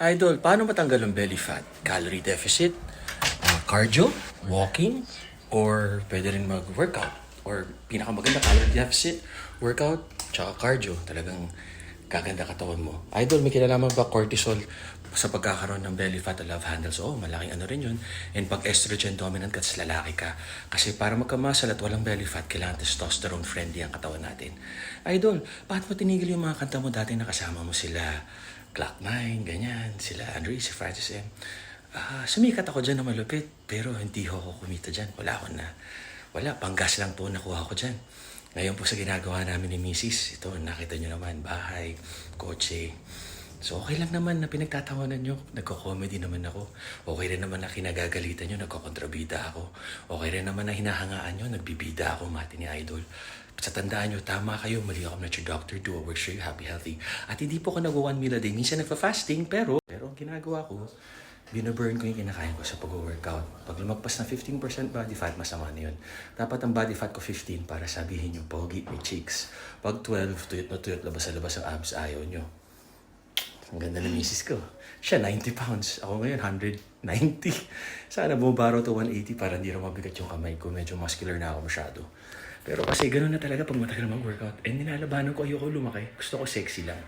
Idol, paano matanggal ang belly fat? Calorie deficit? uh, cardio? Walking? Or pwede rin mag-workout? Or pinakamaganda, calorie deficit, workout, tsaka cardio. Talagang gaganda katawan mo. Idol, may kinalaman ba cortisol sa pagkakaroon ng belly fat o love handles? Oo, malaking ano rin yun. And pag estrogen dominant ka, lalaki ka. Kasi para magkamasal at walang belly fat, kailangan testosterone friendly ang katawan natin. Idol, bakit mo tinigil yung mga kanta mo dati na kasama mo sila? Clock9, ganyan, sila Andre, si Francis M. Ah, sumikat ako dyan na malupit, pero hindi ho ako kumita dyan. Wala ako na. Wala, panggas lang po nakuha ko dyan. Ngayon po sa ginagawa namin ni Mrs. Ito, nakita nyo naman, bahay, kotse. So okay lang naman na pinagtatawanan nyo. Nagko-comedy naman ako. Okay rin naman na kinagagalitan nyo, nagkokontrabida ako. Okay rin naman na hinahangaan nyo, nagbibida ako, mati ni Idol. Sa tandaan nyo, tama kayo, mali ako, not your doctor, do a work sure happy, healthy. At hindi po ko nag-one meal a day. Minsan nagpa-fasting, pero, pero ang ginagawa ko, binaburn ko yung kinakain ko sa pag-workout. Pag lumagpas na 15% body fat, masama na yun. Dapat ang body fat ko 15 para sabihin nyo, pogi, may cheeks. Pag 12, tuyot na tuyot, labas sa labas ang abs, ayaw nyo. Ang ganda ng misis ko. Siya, 90 pounds. Ako ngayon, 190. Sana bumabaro to 180 para hindi rin mabigat yung kamay ko. Medyo muscular na ako masyado. Pero kasi ganun na talaga pag matagal mag-workout. And nilalabanan ko, ayoko lumaki. Gusto ko sexy lang.